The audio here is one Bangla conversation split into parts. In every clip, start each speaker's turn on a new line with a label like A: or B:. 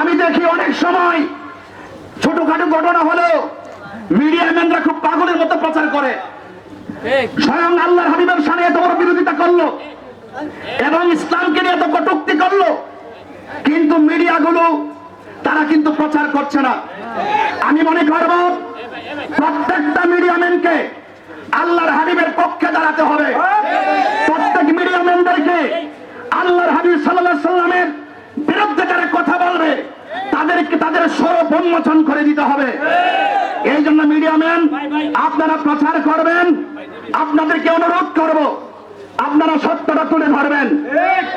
A: আমি দেখি অনেক সময় ছোটখাটো ঘটনা হলেও মিডিয়া ম্যানরা খুব পাগলের মতো প্রচার করে। স্বয়ং আল্লাহর হাবিবের সামনে এত বড় বিরোধিতা করল এবং ইসলামকে নিয়ে এত কটুক্তি করল। কিন্তু মিডিয়াগুলো তারা কিন্তু প্রচার করছে না। আমি মনে করব প্রত্যেকটা মিডিয়া ম্যানকে আল্লাহর হাবিবের পক্ষে দাঁড়াতে হবে। প্রত্যেক মিডিয়া ম্যানদেরকে আল্লাহর হাবিব সাল্লাহ সাল্লামের বিরুদ্ধে যারা কথা বলবে, তাদেরকে তাদের স্বরূপ উন্মোচন করে দিতে হবে। এই জন্য মিডিয়া ম্যান, আপনারা প্রচার করবেন, আপনাদেরকে অনুরোধ করব, আপনারা সত্যটা তুলে ধরবেন।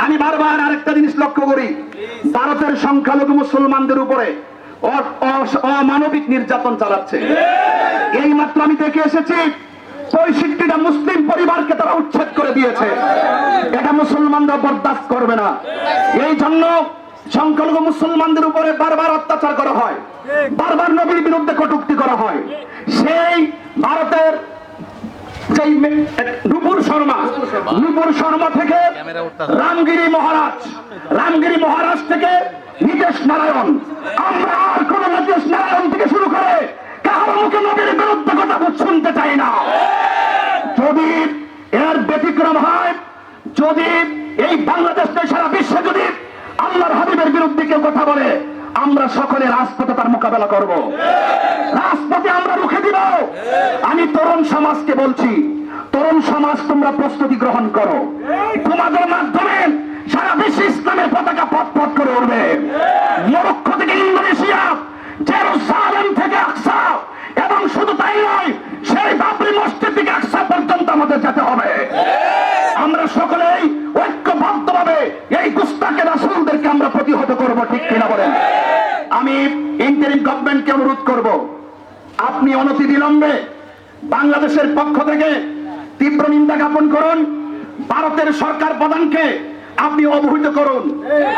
A: আমি বারবার আরেকটা জিনিস লক্ষ্য করি, ভারতের সংখ্যালঘু মুসলমানদের উপরে অমানবিক নির্যাতন চালাচ্ছে। এই মাত্র আমি দেখে এসেছি পঁয়ষট্টিটা মুসলিম পরিবারকে তারা উচ্ছেদ করে দিয়েছে। এটা মুসলমানরা বরদাস্ত করবে না। এই জন্য সংখ্যালঘু মুসলমানদের উপরে বারবার অত্যাচার করা হয়। বারবার নবীর বিরুদ্ধে কটুক্তি করা হয়। সেই ভারতের নুপুর শর্মা নুপুর শর্মা থেকে রামগিরি মহারাজ রামগিরি মহারাজ থেকে নীতিশ নারায়ণ। আমরা আর কোন নীতিশ নারায়ণ থেকে শুরু করে কারও মুখে নবীর বিরুদ্ধে কথা শুনতে চাই না। ব্যতিক্রম হয় যদি এই বাংলাদেশ সারা বিশ্বে যদি আল্লাহর হাবিবের বিরুদ্ধে কেউ কথা বলে, আমরা সকলে রাজপথে তার মোকাবেলা করব। রাজপথে আমরা রুখে দিব। আমি তরুণ সমাজকে বলছি, তরুণ সমাজ তোমরা প্রস্তুতি গ্রহণ করো। তোমাদের এই রাসুলদেরকে আমরা প্রতিহত করব, ঠিক কিনা বলেন আমি ইন্টারিম গভর্নমেন্টকে অনুরোধ করব, আপনি অনতি বিলম্বে বাংলাদেশের পক্ষ থেকে তীব্র নিন্দা জ্ঞাপন করুন, ভারতের সরকার প্রধানকে আপনি অবহিত করুন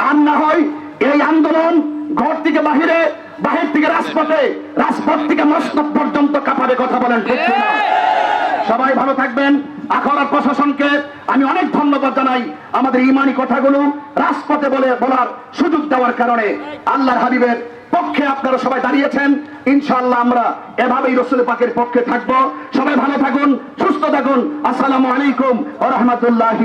A: আর না হয় এই আন্দোলন ঘর থেকে বাহিরে, বাহির থেকে রাজপথে, রাজপথ থেকে মসনদ পর্যন্ত কথা বলেন, ঠিক কিনা? সবাই ভালো থাকবেন। আখড়ার প্রশাসনকে আমি অনেক ধন্যবাদ জানাই আমাদের ইমানি কথাগুলো রাজপথে বলে বলার সুযোগ দেওয়ার কারণে। আল্লাহর হাবিবের পক্ষে আপনারা সবাই দাঁড়িয়েছেন। ইনশাআল্লাহ আমরা এভাবেই রসুল পাকের পক্ষে থাকব। সবাই ভালো থাকুন, সুস্থ থাকুন। আসসালামু আলাইকুম ও রহমতুল্লাহ